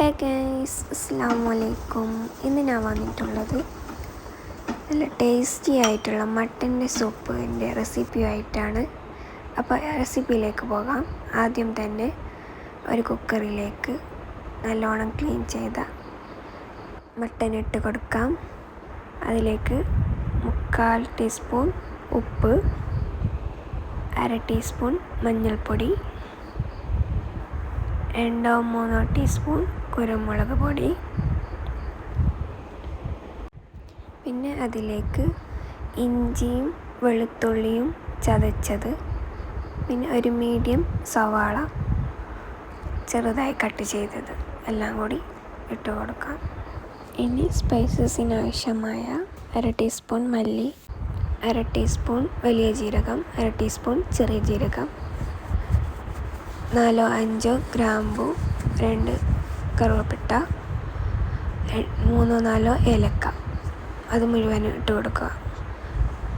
Hey guys അസ്സാം വലൈക്കും ഇന്ന് ഞാൻ വന്നിട്ടുള്ളത് നല്ല ടേസ്റ്റി ആയിട്ടുള്ള മട്ടന്റെ സൂപ്പിന്റെ റെസിപ്പിയായിട്ടാണ്. അപ്പോൾ റെസിപ്പിയിലേക്ക് പോകാം. ആദ്യം തന്നെ ഒരു കുക്കറിലേക്ക് നല്ലോണം ക്ലീൻ ചെയ്ത മട്ടൻ ഇട്ട് കൊടുക്കാം. അതിലേക്ക് മുക്കാൽ ടീസ്പൂൺ ഉപ്പ് അര ടീസ്പൂൺ മഞ്ഞൾപ്പൊടി രണ്ടോ മൂന്നോ ടീസ്പൂൺ കുരുമുളക് പൊടി. പിന്നെ അതിലേക്ക് ഇഞ്ചിയും വെളുത്തുള്ളിയും ചതച്ചത്. പിന്നെ ഒരു മീഡിയം സവാള ചെറുതായി കട്ട് ചെയ്തത്. എല്ലാം കൂടി ഇട്ട് കൊടുക്കാം. ഇനി സ്പൈസസിന് ആവശ്യമായ അര ടീസ്പൂൺ മല്ലി അര ടീസ്പൂൺ വലിയ ജീരകം അര ടീസ്പൂൺ ചെറിയ ജീരകം നാലോ അഞ്ചോ ഗ്രാമ്പു രണ്ട് കറുവപ്പട്ട മൂന്നോ നാലോ ഏലക്ക. അത് മുഴുവൻ ഇട്ട് കൊടുക്കുക.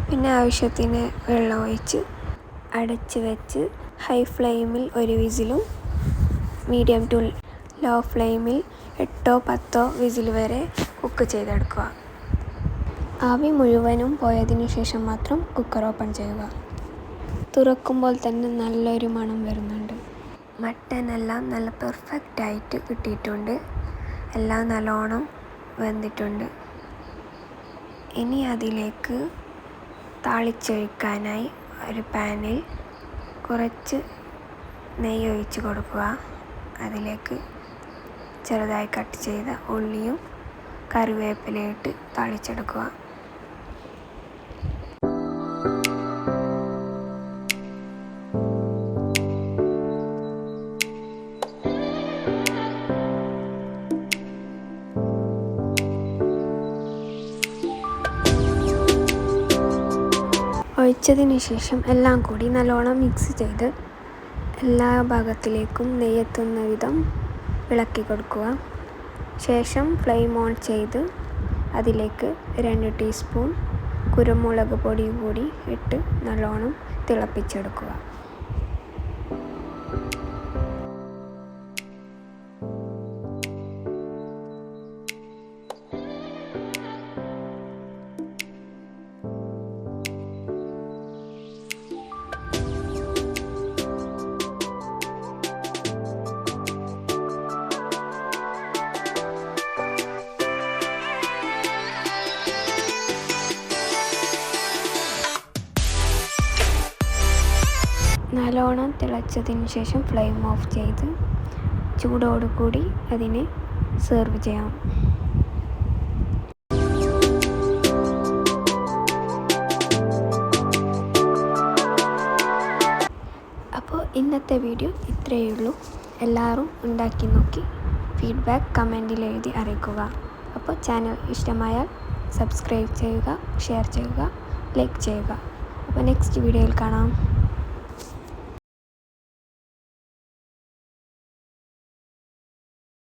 പിന്നെ ആവശ്യത്തിന് വെള്ളം ഒഴിച്ച് അടച്ച് വെച്ച് ഹൈ ഫ്ലെയിമിൽ ഒരു വിസിലും മീഡിയം ടു ലോ ഫ്ലെയിമിൽ എട്ടോ പത്തോ വിസിൽ വരെ കുക്ക് ചെയ്തെടുക്കുക. ആവി മുഴുവനും പോയതിന് ശേഷം മാത്രം കുക്കർ ഓപ്പൺ ചെയ്യുക. തുറക്കുമ്പോൾ തന്നെ നല്ലൊരു മണം വരുന്നുണ്ട്. മട്ടൻ എല്ലാം നല്ല പെർഫെക്റ്റ് ആയിട്ട് കിട്ടിയിട്ടുണ്ട്. എല്ലാം നല്ലോണം വെന്തിട്ടുണ്ട്. ഇനി അതിലേക്ക് താളിച്ചൊഴിക്കാനായി ഒരു പാനിൽ കുറച്ച് നെയ്യ് ഒഴിച്ച് കൊടുക്കുക. അതിലേക്ക് ചെറുതായി കട്ട് ചെയ്ത ഉള്ളിയും കറിവേപ്പിലയിട്ട് താളിച്ചെടുക്കുക. ഒഴിച്ചതിന് ശേഷം എല്ലാം കൂടി നല്ലോണം മിക്സ് ചെയ്ത് എല്ലാ ഭാഗത്തിലേക്കും നെയ്യെത്തുന്ന വിധം ഇളക്കി കൊടുക്കുക. ശേഷം ഫ്ലെയിം ഓൺ ചെയ്ത് അതിലേക്ക് രണ്ട് ടീസ്പൂൺ കുരുമുളക് പൊടി കൂടി ഇട്ട് നല്ലോണം തിളപ്പിച്ചെടുക്കുക. നല്ലോണം തിളച്ചതിന് ശേഷം ഫ്ലെയിം ഓഫ് ചെയ്ത് ചൂടോടുകൂടി അതിനെ സെർവ് ചെയ്യാം. അപ്പോൾ ഇന്നത്തെ വീഡിയോ ഇത്രയേ ഉള്ളൂ. എല്ലാവരും ഉണ്ടാക്കി നോക്കി ഫീഡ്ബാക്ക് കമന്റിൽ എഴുതി അറിയിക്കുക. അപ്പോൾ ചാനൽ ഇഷ്ടമായാൽ സബ്സ്ക്രൈബ് ചെയ്യുക ഷെയർ ചെയ്യുക ലൈക്ക് ചെയ്യുക. അപ്പോൾ നെക്സ്റ്റ് വീഡിയോയിൽ കാണാം.